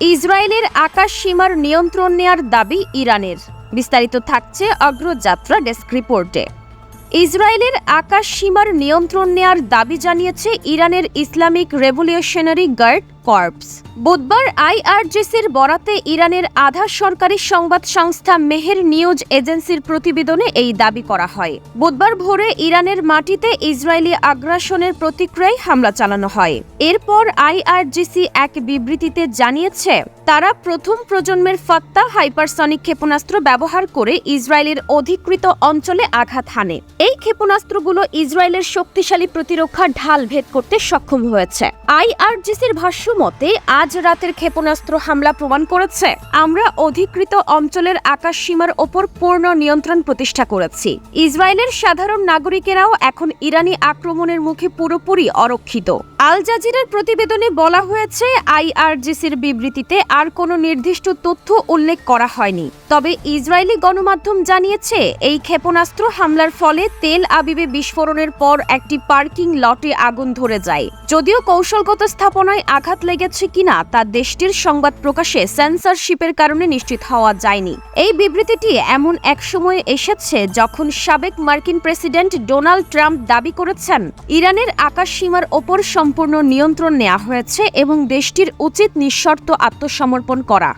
ইসরায়েলের আকাশ সীমার নিয়ন্ত্রণ নেয়ার দাবি ইরানের। বিস্তারিত থাকছে অগ্রযাত্রা ডেস্ক রিপোর্টে। ইসরায়েলের আকাশ সীমার নিয়ন্ত্রণ নেয়ার দাবি জানিয়েছে ইরানের ইসলামিক রেভলিউশনারি গার্ড কর্পস। বুধবার আইআরজিসির বরাতে ইরানের আধা সরকারি সংবাদ সংস্থা মেহের নিউজ এজেন্সির প্রতিবেদনে এই দাবি করা হয়। বুধবার ভোরে ইরানের মাটিতে ইসরায়েলি আগ্রাসনের প্রতিক্রিয়ায় হামলা চালানো হয়। এরপর আইআরজিসি এক বিবৃতিতে জানিয়েছে, তারা প্রথম প্রজন্মের ফাত্তা হাইপারসনিক ক্ষেপণাস্ত্র ব্যবহার করে ইসরায়েলের অধিকৃত অঞ্চলে আঘাত হানে। এই ক্ষেপণাস্ত্রগুলো ইসরায়েলের শক্তিশালী প্রতিরক্ষা ঢাল ভেদ করতে সক্ষম হয়েছে। আইআরজিসির ভাষ্য মতে, আজ রাতের ক্ষেপণাস্ত্র হামলা প্রমাণ করেছে। আমরা অধিকৃত অঞ্চলের আকাশ সীমার ওপর পূর্ণ নিয়ন্ত্রণ প্রতিষ্ঠা করেছি। ইসরায়েলের সাধারণ নাগরিকেরাও এখন ইরানি আক্রমণের মুখে পুরোপুরি অরক্ষিত। আল জাজিরার প্রতিবেদনে বলা হয়েছে, আইআরজিসির বিবৃতিতে আর কোনো নির্দিষ্ট তথ্য উল্লেখ করা হয়নি। তবে ইসরায়েলি গণমাধ্যম জানিয়েছে, এই ক্ষেপণাস্ত্র হামলার ফলে তেল আবিবে বিস্ফোরণের পর একটি পার্কিং লটে আগুন ধরে যায়। যদিও কৌশলগত স্থাপনায় আঘাত লেগেছে কিনা তা দেশটির সংবাদ প্রকাশে সেন্সরশিপের কারণে নিশ্চিত হওয়া যায়নি। এই বিবৃতিটি এমন এক সময়ে এসেছে যখন সাবেক মার্কিন প্রেসিডেন্ট ডোনাল্ড ট্রাম্প দাবি করেছেন, ইরানের আকাশ সীমার ওপর সম্পূর্ণ নিয়ন্ত্রণ নেওয়া হয়েছে এবং দেশটির উচিত নিঃশর্ত আত্মসমর্পণ করা।